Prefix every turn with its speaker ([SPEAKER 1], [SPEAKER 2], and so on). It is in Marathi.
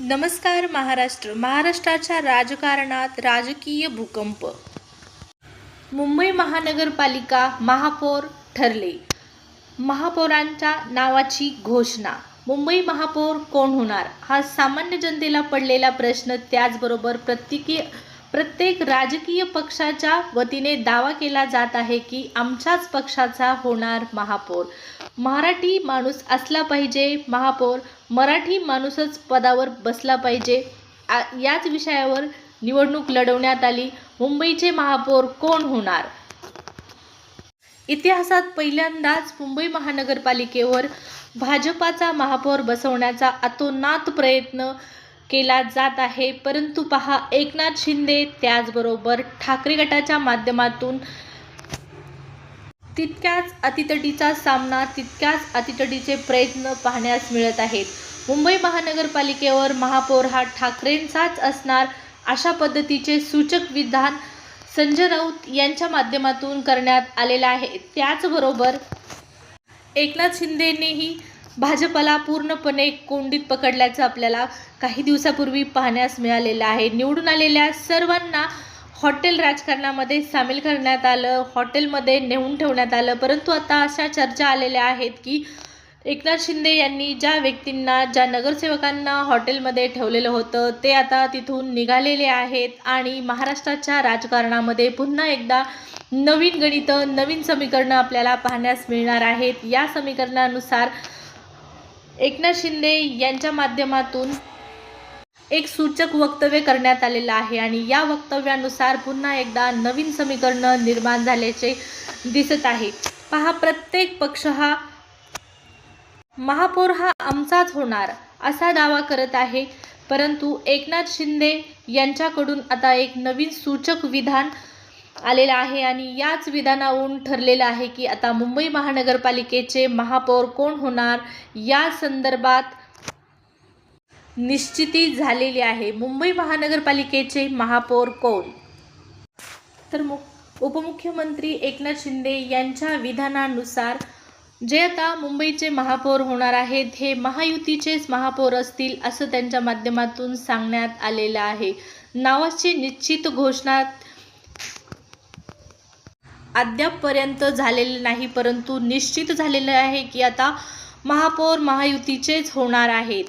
[SPEAKER 1] नमस्कार महाराष्ट्र. महाराष्ट्राच्या राजकारणात राजकीय भूकंप. मुंबई महानगरपालिका महापौर ठरले. महापौरांच्या नावाची घोषणा. मुंबई महापौर कोण होणार? हा सामान्य जनतेला पडलेला प्रश्न त्याचबरोबर प्रत्येकी प्रत्येक राजकीय पक्षाच्या वतीने दावा केला जात आहे की आमच्याच पक्षाचा होणार महापौर. मराठी माणूस असला पाहिजे महापौर मराठी माणूसच पदावर बसला पाहिजे. आ याच विषयावर निवडणूक लढवण्यात आली. मुंबईचे महापौर कोण होणार? इतिहासात पहिल्यांदाच मुंबई महानगरपालिकेवर भाजपाचा महापौर बसवण्याचा अतोनात प्रयत्न केला जात आहे. परंतु पहा एकनाथ शिंदे त्याचबरोबर ठाकरे गटाच्या माध्यमातून तितक्याच अतितटीचा सामना तितक्याच अतितटीचे प्रयत्न पाहण्यास मिळत आहेत. मुंबई महानगरपालिकेवर महापौर हा ठाकरेंचाच असणार अशा पद्धतीचे सूचक विधान संजय राऊत यांच्या माध्यमातून करण्यात आलेलं आहे. त्याचबरोबर एकनाथ शिंदेनेही भाजपला पूर्णपणे कोंडीत पकडल्याचं आपल्याला काही दिवसापूर्वी पाहण्यास मिळालेलं आहे. निवडून आलेल्या सर्वांना हॉटेल राजकारणामध्ये सामील करण्यात आलं हॉटेलमध्ये नेऊन ठेवण्यात आलं. परंतु आता अशा चर्चा आलेल्या आहेत की एकनाथ शिंदे यांनी ज्या व्यक्तींना ज्या नगरसेवकांना हॉटेलमध्ये ठेवलेलं होतं ते आता तिथून निघालेले आहेत आणि महाराष्ट्राच्या राजकारणामध्ये पुन्हा एकदा नवीन गणितं नवीन समीकरणं आपल्याला पाहण्यास मिळणार आहेत. या समीकरणानुसार एकनाथ शिंदे यांच्या माध्यमातून एक सूचक वक्तव्य करण्यात आलेलं आहे आणि या वक्तव्यानुसार पुन्हा एकदा नवीन समीकरणं निर्माण झाल्याचे दिसत आहे. पहा प्रत्येक पक्ष हा महापौर हा आमचाच होणार असा दावा करत आहे. परंतु एकनाथ शिंदे यांच्याकडून आता एक नवीन सूचक विधान आलेलं आहे आणि याच विधानावरून ठरलेलं आहे की आता मुंबई महानगरपालिकेचे महापौर कोण होणार या संदर्भात निश्चिती झालेली आहे. मुंबई महानगरपालिकेचे महापौर कोण? तर मु उपमुख्यमंत्री एकनाथ शिंदे यांच्या विधानानुसार जे आता मुंबईचे महापौर होणार आहेत हे महायुतीचेच महापौर असतील असं त्यांच्या माध्यमातून सांगण्यात आलेलं आहे. नावाची निश्चित घोषणा अद्यापपर्यंत झालेले नाही परंतु निश्चित झालेलं आहे की आता महापौर महायुतीचेच होणार आहेत.